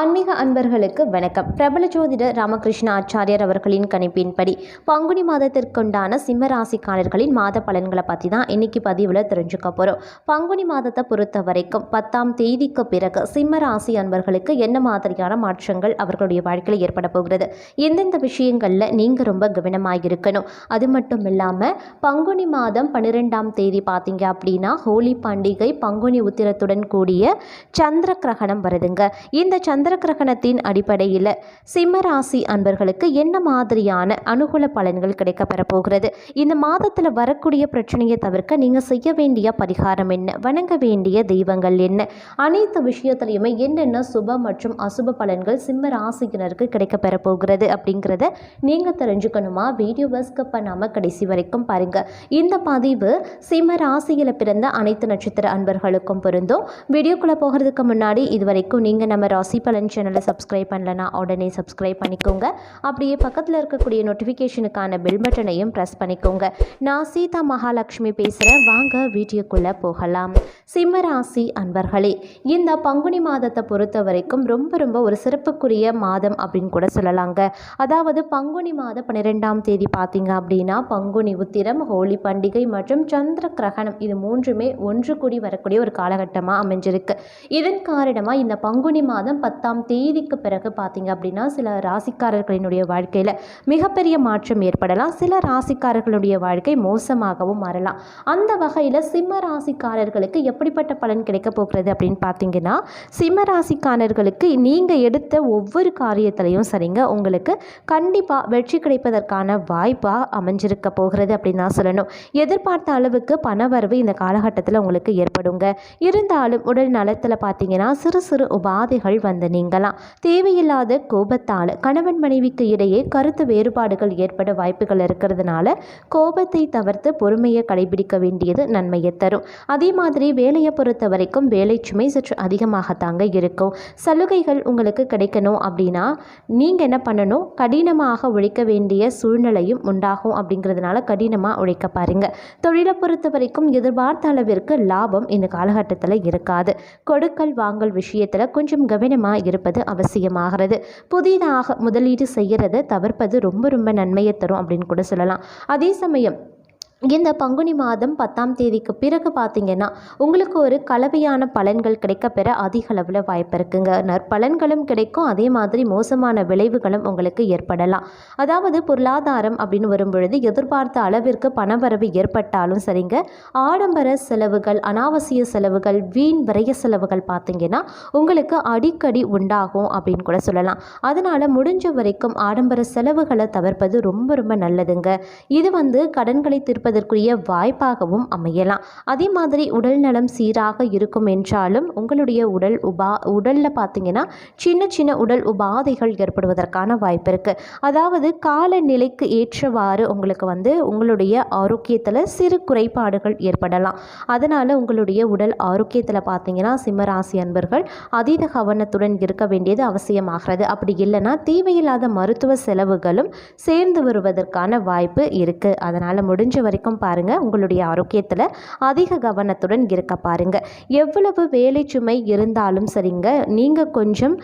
ஆன்மீக அன்பர்களுக்கு வணக்கம். பிரபல ஜோதிடர் ராமகிருஷ்ண ஆச்சாரியார் அவர்களின் கணிப்பின்படி பங்குனி மாதத்திற்குண்டான சிம்ம ராசிக்காரர்களின் மாத பலன்களை பற்றி தான் இன்னைக்கு பதிவில் தெரிஞ்சுக்க போகிறோம் பங்குனி மாதத்தை பொறுத்த வரைக்கும் பத்தாம் தேதிக்கு பிறகு சிம்ம ராசி அன்பர்களுக்கு என்ன மாதிரியான மாற்றங்கள் அவர்களுடைய வாழ்க்கையில் ஏற்பட போகிறது? எந்தெந்த விஷயங்களில் நீங்கள் ரொம்ப கவனமாக இருக்கணும்? அது மட்டும் இல்லாமல் பங்குனி மாதம் பன்னிரெண்டாம் தேதி பார்த்தீங்க அப்படின்னா ஹோலி பண்டிகை பங்குனி உத்திரத்துடன் கூடிய சந்திர கிரகணம் வருதுங்க. இந்த சந்திர கிரகணத்தின் அடிப்படையில் சிம்ம ராசி அன்பர்களுக்கு என்ன மாதிரியான அனுகூல பலன்கள் கிடைக்கப்பெற போகிறது? இந்த மாதத்தில் வரக்கூடிய பிரச்சனையை தவிர்க்க நீங்கள் செய்ய வேண்டிய பரிகாரம் என்ன? வணங்க வேண்டிய தெய்வங்கள் என்ன? அனைத்து விஷயத்துலையுமே என்னென்ன சுப மற்றும் அசுப பலன்கள் சிம்ம ராசியினருக்கு கிடைக்கப்பெற போகிறது அப்படிங்கிறத நீங்கள் தெரிஞ்சுக்கணுமா? வீடியோவை ஸ்கிப் பண்ணாமல் கடைசி வரைக்கும் பாருங்கள் இந்த பதிவு சிம்ம ராசியில் பிறந்த அனைத்து நட்சத்திர அன்பர்களுக்கும் பொருந்தும். வீடியோக்குள்ளே போகிறதுக்கு முன்னாடி இது வரைக்கும் நீங்கள் நம்ம ராசி கலன் சேனலை சப்ஸ்கிரைப் பண்ணலனா உடனே சப்ஸ்கிரைப் பண்ணிக்கோங்க. அப்படியே பக்கத்தில் இருக்கக்கூடிய நோட்டிஃபிகேஷனுக்கான பெல் பட்டனையும் ப்ரெஸ் பண்ணிக்கோங்க. நான் சீதா மகாலட்சுமி பேசுகிறேன் வாங்க வீடியோக்குள்ளே போகலாம். சிம்மராசி அன்பர்களே இந்த பங்குனி மாதத்தை பொறுத்த வரைக்கும் ரொம்ப ரொம்ப ஒரு சிறப்புக்குரிய மாதம் அப்படின்னு கூட சொல்லலாங்க. அதாவது பங்குனி மாதம் பன்னிரெண்டாம் தேதி பார்த்தீங்க அப்படின்னா பங்குனி உத்திரம் ஹோலி பண்டிகை மற்றும் சந்திர கிரகணம் இது மூன்றுமே ஒன்று கூடி வரக்கூடிய ஒரு காலகட்டமாக அமைஞ்சிருக்கு. இதன் காரணமாக இந்த பங்குனி மாதம் பத்தாம் தேதிக்கு பிறகு பார்த்தீங்க அப்படின்னா சில ராசிக்காரர்களினுடைய வாழ்க்கையில் மிகப்பெரிய மாற்றம் ஏற்படலாம். சில ராசிக்காரர்களுடைய வாழ்க்கை மோசமாகவும் மாறலாம். அந்த வகையில் சிம்ம ராசிக்காரர்களுக்கு எப்படிப்பட்ட பலன் கிடைக்க போகிறது அப்படின்னு பார்த்தீங்கன்னா சிம்ம ராசிக்காரர்களுக்கு நீங்கள் எடுத்த ஒவ்வொரு காரியத்திலையும் சரிங்க. உங்களுக்கு கண்டிப்பாக வெற்றி கிடைப்பதற்கான வாய்ப்பாக அமைஞ்சிருக்க போகிறது அப்படின்னு தான் சொல்லணும். எதிர்பார்த்த அளவுக்கு பணவரவு இந்த காலகட்டத்தில் உங்களுக்கு ஏற்படுங்க. இருந்தாலும் உடல் நலத்தில் பார்த்தீங்கன்னா சிறு சிறு உபாதைகள் வந்து நீங்கலாம். தேவையில்லாத கோபத்தால் கணவன் மனைவிக்கு இடையே கருத்து வேறுபாடுகள் ஏற்பட வாய்ப்புகள் இருக்கிறதுனால கோபத்தை தவிர்த்து பொறுமையை கடைபிடிக்க வேண்டியது நன்மையை தரும். அதே மாதிரி வேலையை பொறுத்த வரைக்கும் வேலை சுமை சற்று அதிகமாகத்தாங்க இருக்கும். சலுகைகள் உங்களுக்கு கிடைக்கணும் அப்படின்னா நீங்கள் என்ன பண்ணணும்? கடினமாக உழைக்க வேண்டிய சூழ்நிலையும் உண்டாகும் அப்படிங்கிறதுனால கடினமாக உழைக்க பாருங்க. தொழிலை பொறுத்த வரைக்கும் எதிர்பார்த்த அளவிற்கு லாபம் இந்த காலகட்டத்தில் இருக்காது. கொடுக்கல் வாங்கல் விஷயத்தில் கொஞ்சம் கவனமாக இருப்பது அவசியமாகிறது. புதிதாக முதலீடு செய்கிறத தவிர்ப்பது ரொம்ப ரொம்ப நன்மையை தரும் அப்படின்னு கூட சொல்லலாம். அதே சமயம் இந்த பங்குனி மாதம் பத்தாம் தேதிக்கு பிறகு பார்த்தீங்கன்னா உங்களுக்கு ஒரு கலவையான பலன்கள் கிடைக்கப்பெற அதிக அளவில் வாய்ப்பு இருக்குங்க. நற்பலன்களும் கிடைக்கும். அதே மாதிரி மோசமான விளைவுகளும் உங்களுக்கு ஏற்படலாம். அதாவது பொருளாதாரம் அப்படின்னு வரும்பொழுது எதிர்பார்த்த அளவிற்கு பணவரவு ஏற்பட்டாலும் சரிங்க. ஆடம்பர செலவுகள் அனாவசிய செலவுகள் வீண் விரைய செலவுகள் பார்த்தீங்கன்னா உங்களுக்கு அடிக்கடி உண்டாகும் அப்படின்னு கூட சொல்லலாம். அதனால் முடிஞ்ச வரைக்கும் ஆடம்பர செலவுகளை தவிர்ப்பது ரொம்ப ரொம்ப நல்லதுங்க. இது வந்து கடன்களை தீர்ப்பதற்குரிய வாய்ப்பாகவும் அமையலாம். அதே மாதிரி உடல் நலம் சீராக இருக்கும் என்றாலும் உங்களுடைய உடல் உபா உடலில் பார்த்தீங்கன்னா சின்ன சின்ன உடல் உபாதைகள் ஏற்படுவதற்கான வாய்ப்பு இருக்குது அதாவது காலநிலைக்கு ஏற்றவாறு உங்களுக்கு வந்து உங்களுடைய ஆரோக்கியத்தில் சிறு குறைபாடுகள் ஏற்படலாம். அதனால் உங்களுடைய உடல் ஆரோக்கியத்தில் பார்த்தீங்கன்னா சிம்மராசி அன்பர்கள் அதீத கவனத்துடன் இருக்க வேண்டியது அவசியமாகிறது. அப்படி இல்லைன்னா தேவையில்லாத மருத்துவ செலவுகளும் சேர்ந்து வருவதற்கான வாய்ப்பு இருக்குது அதனால் முடிஞ்ச வரைக்கும் பாருங்கள் உங்களுடைய ஆரோக்கியத்தில் அதிக கவனத்துடன் இருக்க பாருங்கள் எவ்வளவு வேலை சுமை இருந்தாலும் சரிங்க. நீங்கள் கொஞ்சம்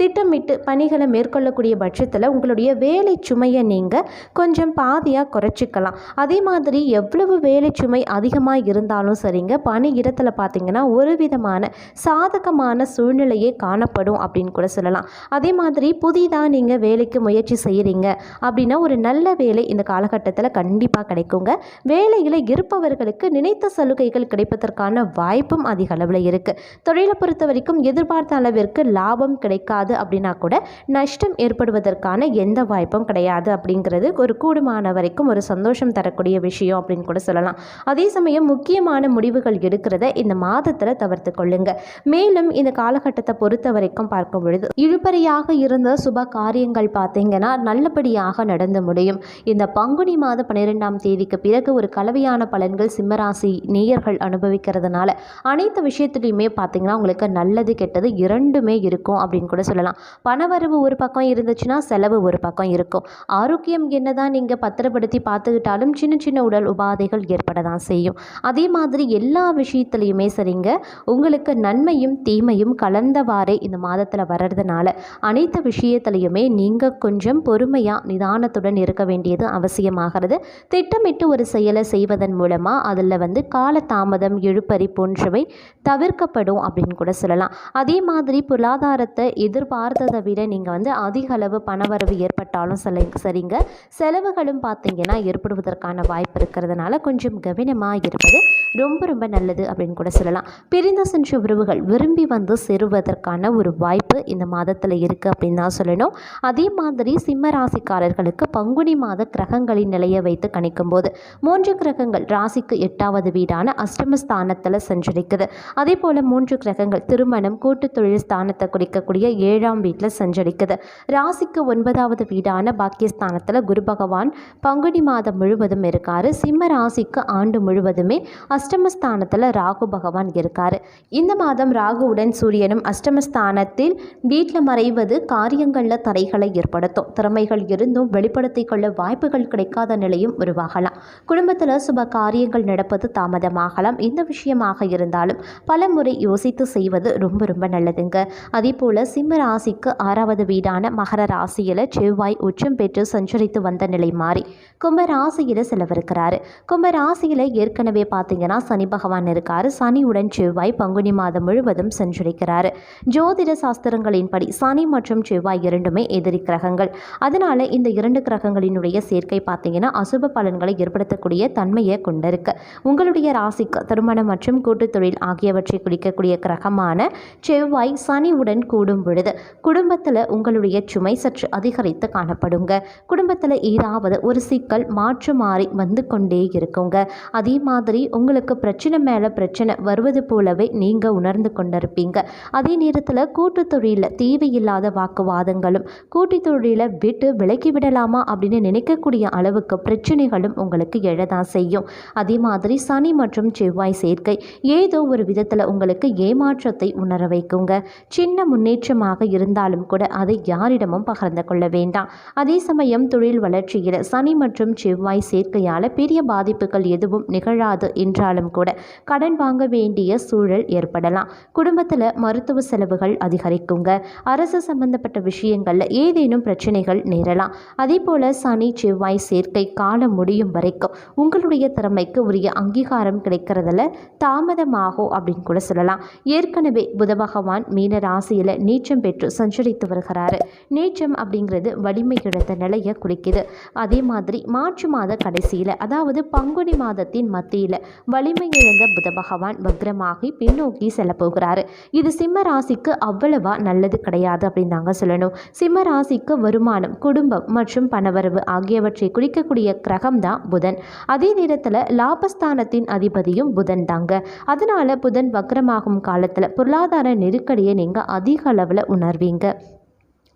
திட்டமிட்டு பணிகளை மேற்கொள்ளக்கூடிய பட்சத்தில் உங்களுடைய வேலை சுமையை நீங்கள் கொஞ்சம் பாதியாக குறைச்சிக்கலாம். அதே மாதிரி எவ்வளவு வேலை சுமை அதிகமாக இருந்தாலும் சரிங்க. பணி இடத்துல பார்த்தீங்கன்னா ஒரு விதமான சாதகமான சூழ்நிலையே காணப்படும் அப்படின்னு கூட சொல்லலாம். அதே மாதிரி புதிதாக நீங்கள் வேலைக்கு முயற்சி செய்கிறீங்க அப்படின்னா ஒரு நல்ல வேலை இந்த காலகட்டத்தில் கண்டிப்பாக கிடைக்குங்க. வேலையில் இருப்பவர்களுக்கு நினைத்த சலுகைகள் கிடைப்பதற்கான வாய்ப்பும் அதிக அளவில் இருக்குது தொழிலை பொறுத்த வரைக்கும் எதிர்பார்த்த அளவிற்கு லாபம் கிடைக்காது அப்படின்னா கூட நஷ்டம் ஏற்படுவதற்கான எந்த வாய்ப்பும் கிடையாது அப்படிங்கிறது ஒரு கூடுமான வரைக்கும் ஒரு சந்தோஷம் தரக்கூடிய விஷயம் அப்படின்னு கூட சொல்லலாம். அதே சமயம் முக்கியமான முடிவுகள் எடுக்கிறத இந்த மாதத்தில் தவிர்த்து கொள்ளுங்க. மேலும் இந்த காலகட்டத்தை பொறுத்த வரைக்கும் பார்க்கும் பொழுது இழுபறியாக இருந்த சுப காரியங்கள் பார்த்தீங்கன்னா நல்லபடியாக நடந்து முடியும். இந்த பங்குனி மாத பன்னிரெண்டு பன்னிரெண்டாம் தேதிக்கு பிறகு ஒரு கலவையான பலன்கள் சிம்மராசி நேயர்கள் அனுபவிக்கிறதுனால அனைத்து விஷயத்துலையுமே பார்த்தீங்கன்னா உங்களுக்கு நல்லது கெட்டது இரண்டுமே இருக்கும் அப்படின்னு கூட சொல்லலாம். பணவரவு ஒரு பக்கம் இருந்துச்சுன்னா செலவு ஒரு பக்கம் இருக்கும். ஆரோக்கியம் என்னதான் நீங்கள் பத்திரப்படுத்தி பார்த்துக்கிட்டாலும் சின்ன சின்ன உடல் உபாதைகள் ஏற்பட தான் செய்யும். அதே மாதிரி எல்லா விஷயத்துலையுமே சரிங்க. உங்களுக்கு நன்மையும் தீமையும் கலந்தவாறே இந்த மாதத்தில் வர்றதுனால அனைத்து விஷயத்துலையுமே நீங்கள் கொஞ்சம் பொறுமையாக நிதானத்துடன் இருக்க வேண்டியது அவசியமாகிறது. திட்டமிட்டு ஒரு செயலை செய்வதன் மூலமாக அதில் வந்து கால தாமதம் இழுப்பறி போன்றவை தவிர்க்கப்படும் அப்படின்னு கூட சொல்லலாம். அதே மாதிரி பொருளாதாரத்தை எதிர்பார்த்ததை விட நீங்கள் வந்து அதிக அளவு பணவரவு ஏற்பட்டாலும் சரிங்க. செலவுகளும் பார்த்தீங்கன்னா ஏற்படுவதற்கான வாய்ப்பு இருக்கிறதுனால கொஞ்சம் கவனமாக இருப்பது ரொம்ப ரொம்ப நல்லது அப்படின்னு கூட சொல்லலாம். பிரிந்து சென்ற உறவுகள் விரும்பி வந்து சேருவதற்கான ஒரு வாய்ப்பு இந்த மாதத்தில் இருக்குது அப்படின்னு தான் சொல்லணும். அதே மாதிரி சிம்ம ராசிக்காரர்களுக்கு பங்குனி மாத கிரகங்களின் நிலையை வைத்து கணிக்கும் போது மூன்று கிரகங்கள் ராசிக்கு எட்டாவது வீடான அஷ்டமஸ்தானத்தில் சஞ்சரிக்குது. அதே போல் மூன்று கிரகங்கள் திருமணம் கூட்டு தொழில் ஸ்தானத்தை குறிக்கக்கூடிய ஏழாம் வீட்டில் சஞ்சரிக்குது. ராசிக்கு ஒன்பதாவது வீடான பாக்கியஸ்தானத்தில் குரு பகவான் பங்குனி மாதம் முழுவதும் இருக்காரு. சிம்ம ராசிக்கு ஆண்டு முழுவதுமே அஷ்டமஸ்தானத்தில் ராகு பகவான் இருக்காரு. இந்த மாதம் ராகுவுடன் சூரியனும் அஷ்டமஸ்தானத்தில் வீட்டில் மறைவது காரியங்களில் தடைகளை ஏற்படுத்தும். திறமைகள் இருந்தும் வெளிப்படுத்திக் கொள்ள வாய்ப்புகள் கிடைக்காத நிலையும் உருவாகலாம். குடும்பத்தில் சுப காரியங்கள் நடப்பது தாமதமாகலாம். இந்த விஷயமாக இருந்தாலும் பல முறை யோசித்து செய்வது ரொம்ப ரொம்ப நல்லதுங்க. அதே போல் சிம்ம ராசிக்கு ஆறாவது வீடான மகர ராசியில் செவ்வாய் உச்சம் பெற்று சஞ்சரித்து வந்த நிலை மாறி கும்ப ராசியில் செலவிருக்கிறாரு கும்ப ராசியில் ஏற்கனவே பார்த்தீங்கன்னா சனி பகவான் இருக்காரு. சனியுடன் செவ்வாய் பங்குனி மாதம் முழுவதும் சஞ்சரிக்கிறாரு. ஜோதிட சாஸ்திரங்களின்படி சனி மற்றும் செவ்வாய் இரண்டுமே எதிரி கிரகங்கள். அதனால இந்த இரண்டு கிரகங்களினுடைய சேர்க்கை பார்த்தீங்கன்னா அசுப பலன்களை ஏற்படுத்தக்கூடிய தன்மையை கொண்டிருக்கு. உங்களுடைய ராசிக்கு திருமணம் மற்றும் கூட்டுத் தொழில் ஆகியவற்றை குறிக்கக்கூடிய கிரகமான செவ்வாய் சனியுடன் கூடும் பொழுது குடும்பத்தில் உங்களுடைய சுமை சற்று அதிகரித்து காணப்படுங்க. குடும்பத்தில் ஏதாவது ஒரு சிக்கல் மாற்று மாறி வந்து கொண்டே இருக்குங்க. அதே மாதிரி உங்களுக்கு பிரச்சனை மேலே பிரச்சனை வருவது போலவே நீங்கள் உணர்ந்து கொண்டிருப்பீங்க. அதே நேரத்தில் கூட்டு தொழிலில் தேவையில்லாத வாக்குவாதங்களும் கூட்டு தொழிலை விட்டு விலக்கி விடலாமா அப்படின்னு நினைக்கக்கூடிய அளவுக்கு பிரச்சனை பிரச்சனைகளும் உங்களுக்கு எழதான் செய்யும். அதே மாதிரி சனி மற்றும் செவ்வாய் சேர்க்கை ஏதோ ஒரு விதத்தில் உங்களுக்கு ஏமாற்றத்தை உணர வைக்குங்க. சின்ன முன்னேற்றமாக இருந்தாலும் கூட அதை யாரிடமும் பகிர்ந்து கொள்ள வேண்டாம். அதே சமயம் தொழில் வளர்ச்சியில் சனி மற்றும் செவ்வாய் சேர்க்கையால் பெரிய பாதிப்புகள் எதுவும் நிகழாது என்றாலும் கூட கடன் வாங்க வேண்டிய சூழல் ஏற்படலாம். குடும்பத்தில் மருத்துவ செலவுகள் அதிகரிக்குங்க. அரசு சம்பந்தப்பட்ட விஷயங்களில் ஏதேனும் பிரச்சனைகள் நேரலாம். அதே போல் சனி செவ்வாய் சேர்க்கை காண முடியும் வரைக்கும் உங்களுடைய திறமைக்கு உரிய அங்கீகாரம் கிடைக்கிறதுல தாமதமாகும் அப்படின்னு கூட சொல்லலாம். ஏற்கனவே புத பகவான் மீன ராசியில் நீச்சம் பெற்று சஞ்சரித்து வருகிறாரு. நீச்சம் அப்படிங்கிறது வலிமை இழந்த நிலையை குறிக்குது. அதே மாதிரி மார்ச் மாத கடைசியில் அதாவது பங்குனி மாதத்தின் மத்தியில் வலிமை இழந்த புத பகவான் வக்ரமாகி பின்னோக்கி செல்லப்போகிறாரு இது சிம்ம ராசிக்கு அவ்வளவா நல்லது கிடையாது அப்படின்னு தாங்க சொல்லணும். சிம்ம ராசிக்கு வருமானம் குடும்பம் மற்றும் பணவரவு ஆகியவற்றை குறிக்கக்கூடிய கிரகம் தான் புதன். அதே நேரத்தில் லாபஸ்தானத்தின் அதிபதியும் புதன் தாங்க அதனால புதன் வக்ரமாகும் காலத்தில் பொருளாதார நெருக்கடியை நீங்கள் அதிக அளவில் உணர்வீங்க.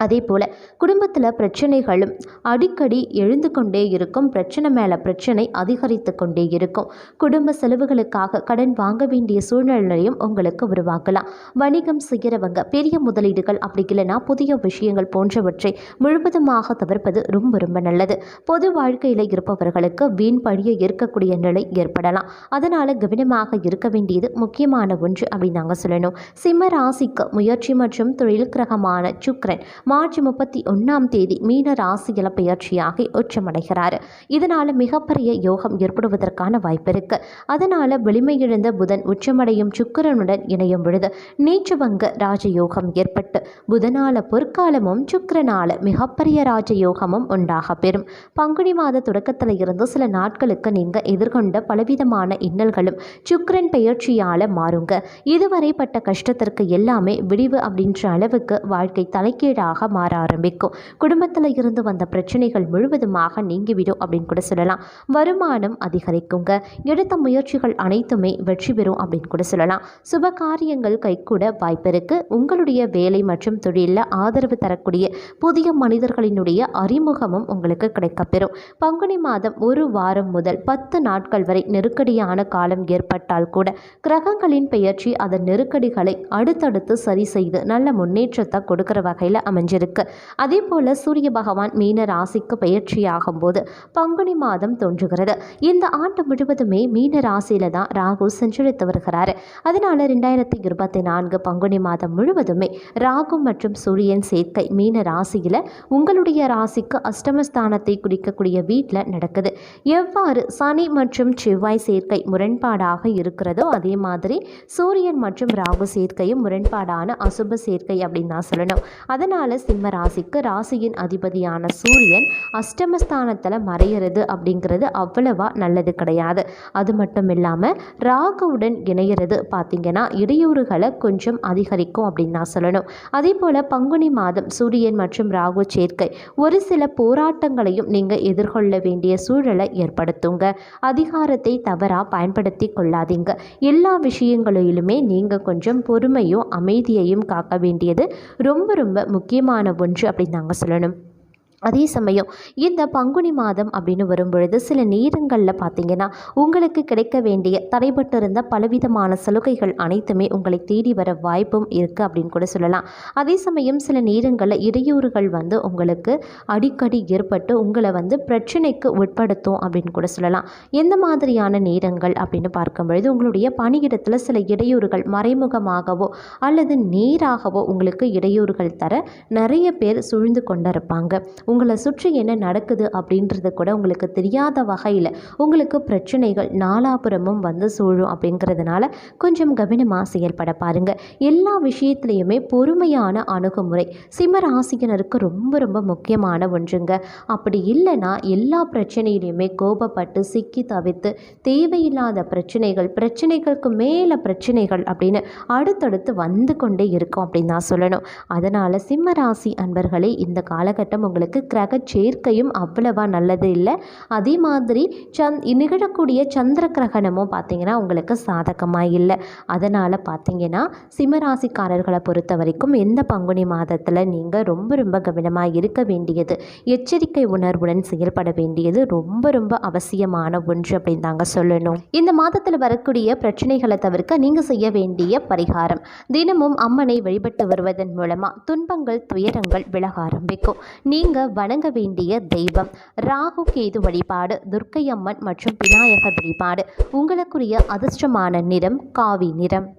அதே போல் குடும்பத்தில் பிரச்சனைகளும் அடிக்கடி எழுந்து கொண்டே இருக்கும். பிரச்சனை மேலே பிரச்சனை அதிகரித்து கொண்டே இருக்கும். குடும்ப செலவுகளுக்காக கடன் வாங்க வேண்டிய சூழ்நிலையும் உங்களுக்கு உருவாக்கலாம். வணிகம் செய்கிறவங்க பெரிய முதலீடுகள் அப்படி இல்லைன்னா புதிய விஷயங்கள் போன்றவற்றை முழுவதுமாக தவிர்ப்பது ரொம்ப ரொம்ப நல்லது. பொது வாழ்க்கையில் இருப்பவர்களுக்கு வீண் பழியை ஏற்கக்கூடிய நிலை ஏற்படலாம். அதனால் கவனமாக இருக்க வேண்டியது முக்கியமான ஒன்று அப்படின்னு நாங்கள் சொல்லணும். சிம்ம ராசிக்கு முயற்சி மற்றும் தொழில் கிரகமான சுக்ரன் மார்ச் முப்பத்தி ஒன்றாம் தேதி மீன ராசியில் பயிற்சியாகி உச்சமடைகிறார். இதனால் மிகப்பெரிய யோகம் ஏற்படுவதற்கான வாய்ப்பு இருக்கு. அதனால் வலிமையிழந்த புதன் உச்சமடையும் சுக்கிரனுடன் இணையும் பொழுது நீச்சுவங்க ராஜயோகம் ஏற்பட்டு புதனால பொற்காலமும் சுக்கரனால மிகப்பெரிய ராஜயோகமும் உண்டாக பெறும். பங்குனி மாத தொடக்கத்தில் இருந்து சில நாட்களுக்கு நீங்கள் எதிர்கொண்ட பலவிதமான இன்னல்களும் சுக்கரன் பெயர்ச்சியால் மாறுங்க. இதுவரை பட்ட கஷ்டத்திற்கு எல்லாமே விடிவு அப்படின்ற அளவுக்கு வாழ்க்கை தலைக்கீழாக அதிர்ஷ்டமாக மாற ஆரம்பிக்கும். குடும்பத்தில் இருந்து வந்த பிரச்சனைகள் முழுவதுமாக நீங்கிவிடும் அப்படின்னு கூட சொல்லலாம். வருமானம் அதிகரிக்குங்க. எடுத்த முயற்சிகள் அனைத்துமே வெற்றி பெறும் அப்படின்னு கூட சொல்லலாம். சுப காரியங்கள் கைகூட வாய்ப்பு இருக்கு. உங்களுடைய வேலை மற்றும் தொழிலில் ஆதரவு தரக்கூடிய புதிய மனிதர்களினுடைய அறிமுகமும் உங்களுக்கு கிடைக்கப்பெறும். பங்குனி மாதம் ஒரு வாரம் முதல் பத்து நாட்கள் வரை நெருக்கடியான காலம் ஏற்பட்டால் கூட கிரகங்களின் பெயர்ச்சி அதன் நெருக்கடிகளை அடுத்தடுத்து சரி செய்து நல்ல முன்னேற்றத்தை கொடுக்கிற வகையில் அமைஞ்சிருக்கு. அதே போல் சூரிய பகவான் மீன ராசிக்கு பயிற்சியாகும் போது பங்குனி மாதம் தோன்றுகிறது. இந்த ஆண்டு முழுவதுமே மீன ராசியில தான் ராகு சஞ்சரித்து வருகிறாரு. அதனால ரெண்டாயிரத்தி இருபத்தி நான்கு பங்குனி மாதம் முழுவதுமே ராகு மற்றும் சூரியன் சேர்க்கை மீன ராசியில் உங்களுடைய ராசிக்கு அஷ்டமஸ்தானத்தை குறிக்கக்கூடிய வீட்டில் நடக்குது. எவ்வாறு சனி மற்றும் செவ்வாய் சேர்க்கை முரண்பாடாக இருக்கிறதோ அதே மாதிரி சூரியன் மற்றும் ராகு சேர்க்கையும் முரண்பாடான அசுப சேர்க்கை அப்படின்னு தான் சொல்லணும். அதனால சிம்ம ராசிக்கு ராசியின் அதிபதியான சூரியன் அஷ்டமஸ்தானத்தில் மறையிறது அப்படிங்கிறது அவ்வளவா நல்லது கிடையாது. அது மட்டும் இல்லாமல் ராகுவுடன் இணையிறது பார்த்தீங்கன்னா இடையூறுகளை கொஞ்சம் அதிகரிக்கும் அப்படின்னு தான் சொல்லணும். அதே போல் பங்குனி மாதம் சூரியன் மற்றும் ராகு சேர்க்கை ஒரு சில போராட்டங்களையும் நீங்கள் எதிர்கொள்ள வேண்டிய சூழலை ஏற்படுத்துங்க. அதிகாரத்தை தவறாக பயன்படுத்தி கொள்ளாதீங்க. எல்லா விஷயங்களிலுமே நீங்கள் கொஞ்சம் பொறுமையும் அமைதியையும் காக்க வேண்டியது ரொம்ப ரொம்ப முக்கியமான ஒன்று அப்படின்னு நாங்கள் சொல்லணும். அதே சமயம் இந்த பங்குனி மாதம் அப்படின்னு வரும்பொழுது சில நேரங்களில் பார்த்தீங்கன்னா உங்களுக்கு கிடைக்க வேண்டிய தடைபட்டிருந்த பலவிதமான சலுகைகள் அனைத்துமே உங்களை தேடி வர வாய்ப்பும் இருக்குது அப்படின்னு கூட சொல்லலாம். அதே சமயம் சில நேரங்களில் இடையூறுகள் வந்து உங்களுக்கு அடிக்கடி ஏற்பட்டு உங்களை வந்து பிரச்சனைக்கு உட்படுத்தும் அப்படின்னு கூட சொல்லலாம். எந்த மாதிரியான நேரங்கள் அப்படின்னு பார்க்கும் பொழுது உங்களுடைய பணியிடத்தில் சில இடையூறுகள் மறைமுகமாகவோ அல்லது நேராகவோ உங்களுக்கு இடையூறுகள் தர நிறைய பேர் சூழ்ந்து கொண்டிருப்பாங்க. உங்களை சுற்றி என்ன நடக்குது அப்படின்றது கூட உங்களுக்கு தெரியாத வகையில் உங்களுக்கு பிரச்சனைகள் நாலாபுரமும் வந்து சூழும் அப்படிங்கிறதுனால கொஞ்சம் கவனமாக செயல்பட பாருங்க. எல்லா விஷயத்துலையுமே பொறுமையான அணுகுமுறை. சிம்ம ராசியினருக்கு ரொம்ப ரொம்ப முக்கியமான ஒன்றுங்க. அப்படி இல்லைன்னா எல்லா பிரச்சனையிலையுமே கோபப்பட்டு சிக்கி தவித்து தேவையில்லாத பிரச்சனைகள் பிரச்சனைகளுக்கு மேலே பிரச்சனைகள் அப்படின்னு அடுத்தடுத்து வந்து கொண்டே இருக்கும் அப்படின்னு தான் சொல்லணும். அதனால் சிம்ம ராசி அன்பர்களே இந்த காலகட்டம் உங்களுக்கு கிரக சேர்க்கையும் அவ்வளவா நல்லது இல்லை. அதே மாதிரி சந் நிகழக்கூடிய சந்திர கிரகணமும் பார்த்தீங்கன்னா உங்களுக்கு சாதகமாக இல்லை. அதனால் பார்த்தீங்கன்னா சிம்மராசிக்காரர்களை பொறுத்த வரைக்கும் எந்த பங்குனி மாதத்தில் நீங்கள் ரொம்ப ரொம்ப கவனமாக இருக்க வேண்டியது எச்சரிக்கை உணர்வுடன் செயல்பட வேண்டியது ரொம்ப ரொம்ப அவசியமான ஒன்று அப்படின்னு தாங்க சொல்லணும். இந்த மாதத்தில் வரக்கூடிய பிரச்சனைகளை தவிர்க்க நீங்கள் செய்ய வேண்டிய பரிகாரம் தினமும் அம்மனை வழிபட்டு வருவதன் மூலமாக துன்பங்கள் துயரங்கள் விலக ஆரம்பிக்கும். நீங்கள் வணங்க வேண்டிய தெய்வம். ராகு கேது வழிபாடு துர்க்கை அம்மன் மற்றும் விநாயகர் வழிபாடு. உங்களுக்குரிய அதிர்ஷ்டமான நிறம் காவி நிறம்.